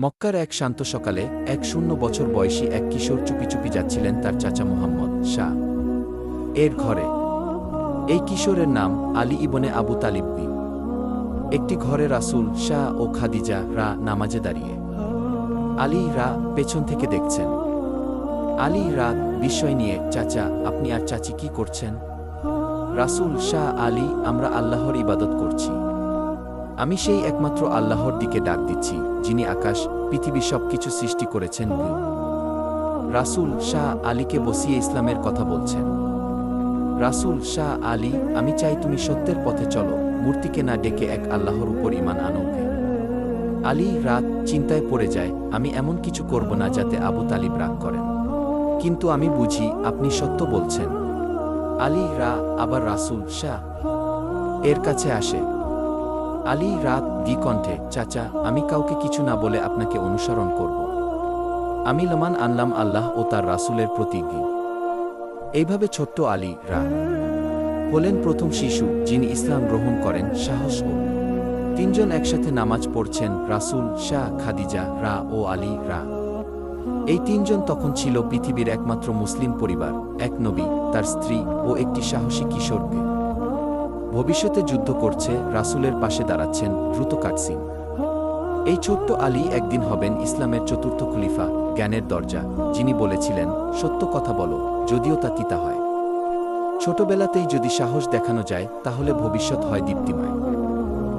মক্কার এক শান্ত সকালে এক শূন্য বছর বয়সী এক কিশোর চুপি চুপি যাচ্ছিলেন তার চাচা মোহাম্মদ শাহ। এর ঘরে। এই কিশোরের নাম আলী ইবনে আবু তালিববি একটি ঘরে রাসূল শাহ ও খাদিজা রা নামাজে দাঁড়িয়ে। আলী রা পেছন থেকে দেখছেন। আলী রা বিষয় নিয়ে, চাচা, আপনি আর চাচি কি করছেন? রাসূল শাহ আলী, আমরা আল্লাহর ইবাদত করছি। আমি সেই একমাত্র আল্লাহর দিকে ডাক দিচ্ছি, যিনি আকাশ, পৃথিবী সবকিছু সৃষ্টি করেছেন রাসূল শাহ আলীকে বসিয়ে ইসলামের কথা বলছেন। রাসূল শাহ আলী, আমি চাই তুমি সত্যের পথে চলো, মূর্তিকে না ডেকে এক আল্লাহর উপর ইমান আনোকে আলী রাত চিন্তায় পড়ে যায়, আমি এমন কিছু করব না যাতে আবু তালিব রাগ করেন। কিন্তু আমি বুঝি, আপনি সত্য বলছেন। আলী রা আবার রাসূল শাহ এর কাছে আসে। আলী রাত দ্বিকণ্ঠে, চাচা, আমি কাউকে কিছু না বলে আপনাকে অনুসরণ করব। আমি লমান আনলাম আল্লাহ ও তার রাসূলের প্রতিজ্ঞি এইভাবে ছোট্ট আলী রা হলেন প্রথম শিশু যিনি ইসলাম গ্রহণ করেন সাহস ও। তিনজন একসাথে নামাজ পড়ছেন রাসূল শাহ খাদিজা, রা ও আলী রা। এই তিনজন তখন ছিল পৃথিবীর একমাত্র মুসলিম পরিবার, এক নবী, তার স্ত্রী ও একটি সাহসী কিশোরকে। ভবিষ্যতে যুদ্ধ করছে, রাসুলের পাশে দাঁড়াচ্ছেন দ্রুত কাটসিং এই ছোট্ট আলী একদিন হবেন ইসলামের চতুর্থ খলিফা, জ্ঞানের দরজা। যিনি বলেছিলেন, সত্য কথা বলো, যদিও তা তিতা হয়। ছোটবেলাতেই যদি সাহস দেখানো যায়, তাহলে ভবিষ্যৎ হয় দীপ্তিময়।